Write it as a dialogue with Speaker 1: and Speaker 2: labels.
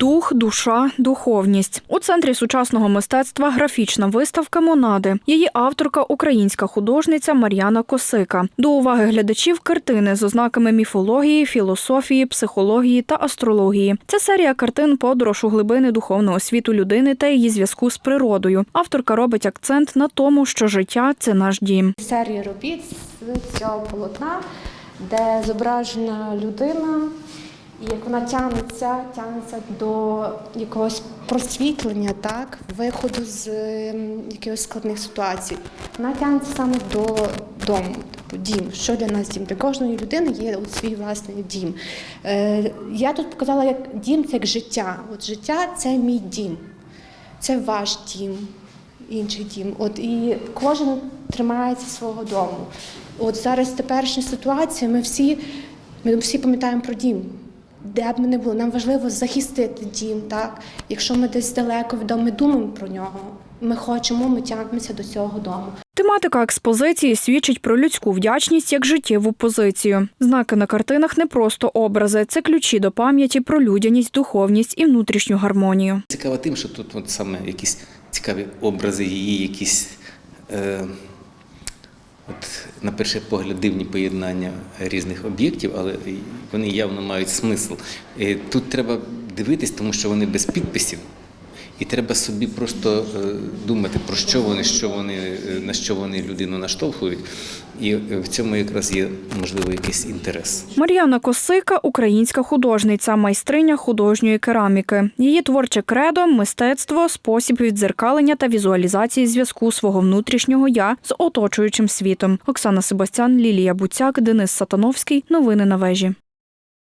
Speaker 1: Дух, душа, духовність у центрі сучасного мистецтва графічна виставка Монади. Її авторка українська художниця Мар'яна Косика. До уваги глядачів картини з ознаками міфології, філософії, психології та астрології. Це серія картин подорож у глибини духовного світу людини та її зв'язку з природою. Авторка робить акцент на тому, що життя це наш дім.
Speaker 2: серії робіт з цього полотна, де зображена людина, і як вона тягнеться, тягнеться до якогось просвітлення, так, виходу з ем, якихось складних ситуацій. Вона тягнеться саме до дому, типу дім. Що для нас дім? Для кожної людини є от свій власний дім. Е, я тут показала, як дім це як життя. От життя це мій дім, це ваш дім інший дім. От і кожен тримається свого дому. От зараз теперішня ситуація, ми всі, ми всі пам'ятаємо про дім. Де б ми не були, нам важливо захистити дім, так? Якщо ми десь далеко від дому, ми думаємо про нього. Ми хочемо, ми тягнемося до цього дому.
Speaker 1: Тематика експозиції свідчить про людську вдячність як життєву позицію. Знаки на картинах не просто образи, це ключі до пам'яті про людяність, духовність і внутрішню гармонію.
Speaker 3: Цікаво тим, що тут от саме якісь цікаві образи, її якісь, е, от, на перший погляд, дивні поєднання різних об'єктів, але вони явно мають смисл. Е, тут треба дивитись, тому що вони без підписів. І треба собі просто е, думати, про що вони, що вони, е, на що вони людину наштовхують. І е, в цьому якраз є можливо якийсь інтерес.
Speaker 1: Мар'яна Косика українська художниця, майстриня художньої кераміки. Її творче кредо мистецтво, спосіб віддзеркалення та візуалізації зв'язку свого внутрішнього я з оточуючим світом. Оксана Себастян, Лілія Буцяк, Денис Сатановський. Новини на вежі.